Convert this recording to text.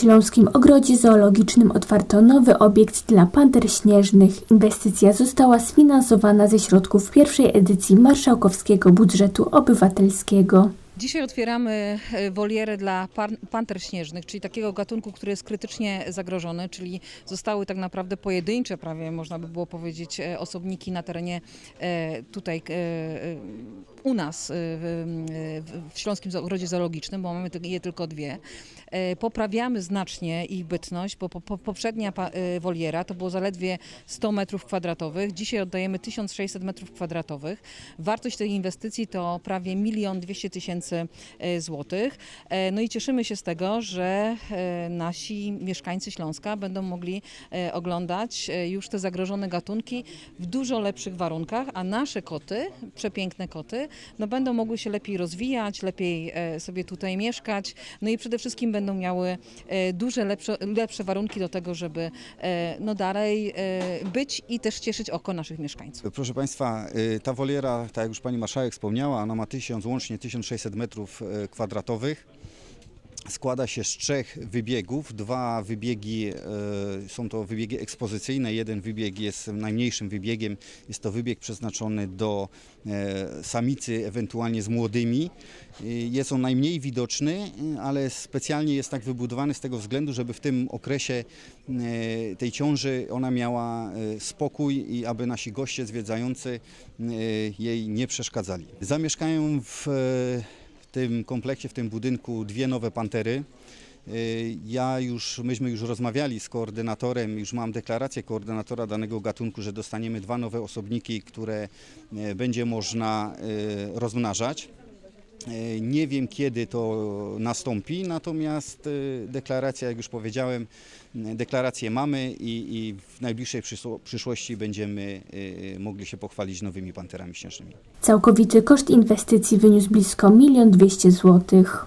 Śląskim Ogrodzie Zoologicznym otwarto nowy obiekt dla panter śnieżnych. Inwestycja została sfinansowana ze środków pierwszej edycji Marszałkowskiego Budżetu Obywatelskiego. Dzisiaj otwieramy e, wolierę dla pan- panter śnieżnych, czyli takiego gatunku, który jest krytycznie zagrożony, czyli zostały tak naprawdę pojedyncze, prawie można by było powiedzieć, e, osobniki na terenie e, tutaj u nas e, w, w- w Śląskim Ogrodzie Zoologicznym, bo mamy je tylko dwie. E, Poprawiamy znacznie ich bytność, bo po, po, poprzednia e, woliera to było zaledwie 100 metrów kwadratowych, dzisiaj oddajemy 1600 metrów kwadratowych. Wartość tej inwestycji to prawie 1 200 tysięcy e, złotych. E, No i cieszymy się z tego, że nasi mieszkańcy Śląska będą mogli oglądać już te zagrożone gatunki w dużo lepszych warunkach, a nasze koty, przepiękne koty, no będą mogły się lepiej rozwijać, lepiej e, sobie tutaj mieszkać, no i przede wszystkim będą miały e, duże, lepsze, lepsze warunki do tego, żeby e, no dalej być i też cieszyć oko naszych mieszkańców. Proszę Państwa, ta woliera, tak jak już Pani Marszałek wspomniała, ona ma 1000, łącznie 1600 metrów kwadratowych. Składa się z trzech wybiegów. Dwa wybiegi y, są to wybiegi ekspozycyjne. Jeden wybieg jest najmniejszym wybiegiem. Jest to wybieg przeznaczony do e, samicy, ewentualnie z młodymi. Y, Jest on najmniej widoczny, ale specjalnie jest tak wybudowany z tego względu, żeby w tym okresie e, tej ciąży ona miała e, spokój i aby nasi goście zwiedzający e, jej nie przeszkadzali. Zamieszkają e, w tym kompleksie, w tym budynku dwie nowe pantery. E, Ja już, myśmy już rozmawiali z koordynatorem, już mam deklarację koordynatora danego gatunku, że dostaniemy dwa nowe osobniki, które e, będzie można e, rozmnażać. E, Nie wiem kiedy to nastąpi, natomiast e, deklaracja, jak już powiedziałem, deklarację mamy i, i w najbliższej przyszło- przyszłości będziemy e, mogli się pochwalić nowymi panterami śnieżnymi. Całkowity koszt inwestycji wyniósł blisko 1 200 złotych.